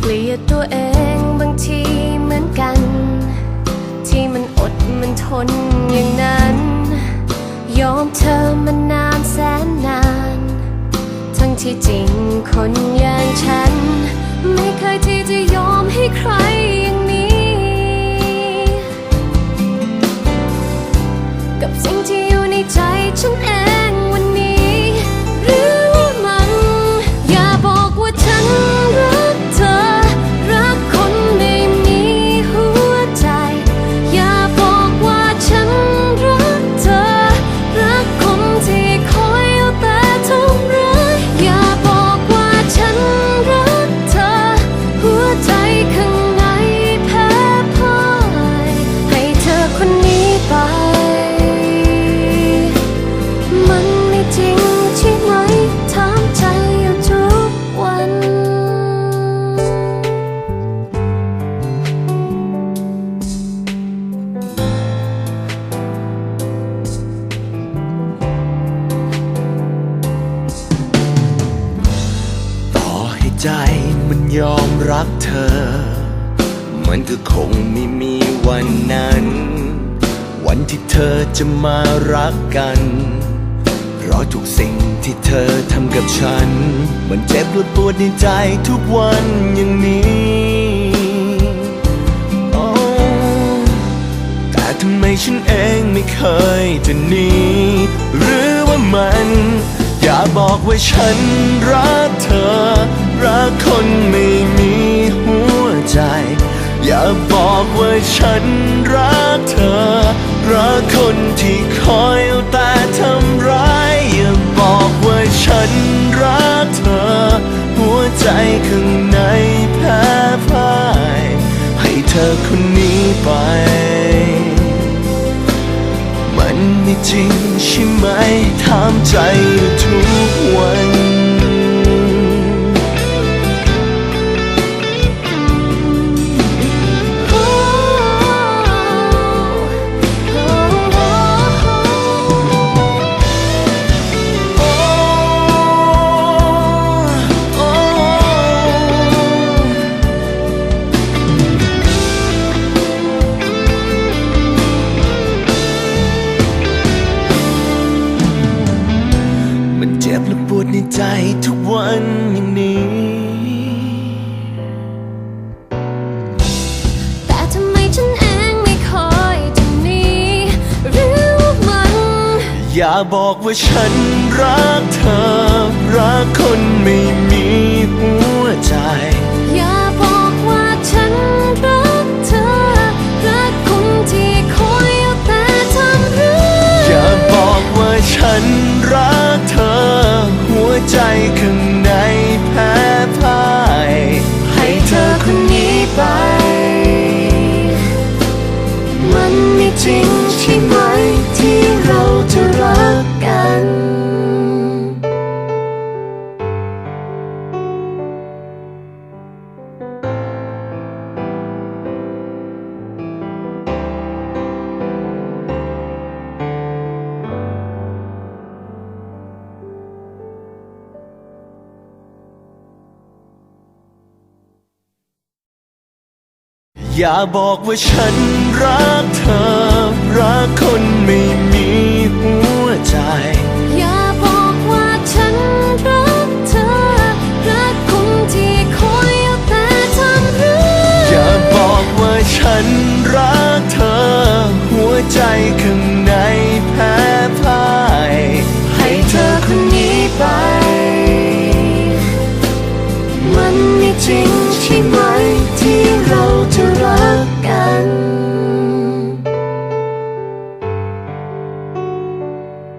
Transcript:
เกลียดตัวเองบางทีเหมือนกัน ที่มันอดมันทนอย่างนั้น ยอมเธอมานานแสนนาน ทั้งที่จริงคนอย่างฉัน ไม่เคยที่จะยอมให้ใครอย่างนี้ กับสิ่งที่อยู่ในใจฉันเอง ใจมันยอมรักเธอ มันก็คงไม่มีวันนั้น วันที่เธอจะมารักกัน เพราะทุกสิ่งที่เธอทำกับฉัน มันเจ็บปวดปวดในใจทุกวันอย่างนี้โอ้แต่ทำไมฉันเองไม่เคยจะหนีหรือว่ามัน อย่าบอกว่าฉันรักเธอ รักคนไม่มีหัวใจ อย่าบอกว่าฉันรักเธอ รักคนที่คอยเอาแต่ทำร้าย อย่าบอกว่าฉันรักเธอ หัวใจข้างในแพ้พ่าย ให้เธอคนนี้ไป มันไม่จริงใช่ไหมถามใจทุกวัน และปวดในใจทุกวันอย่างนี้แต่ทำไมฉันเองไม่คอยจะหนีหรือว่ามันอย่าบอกว่าฉันรักเธอ รักคนไม่มีหัวใจ อย่าบอกว่าฉันรักเธอ รักคนที่คอยเอาแต่ทำร้ายอย่าบอกว่าฉัน ว อย่าบอกว่าฉันรักเธอ รักคนไม่มีหัวใจ อย่าบอกว่าฉันรักเธอ รักคนที่คอยเอาแต่ทำร้ายอย่าบอกว่าฉันรักเธอ หัวใจข้างในแพ้พ่าย ให้เธอคนนี้ไป มันไม่จริงใช่ไหมที่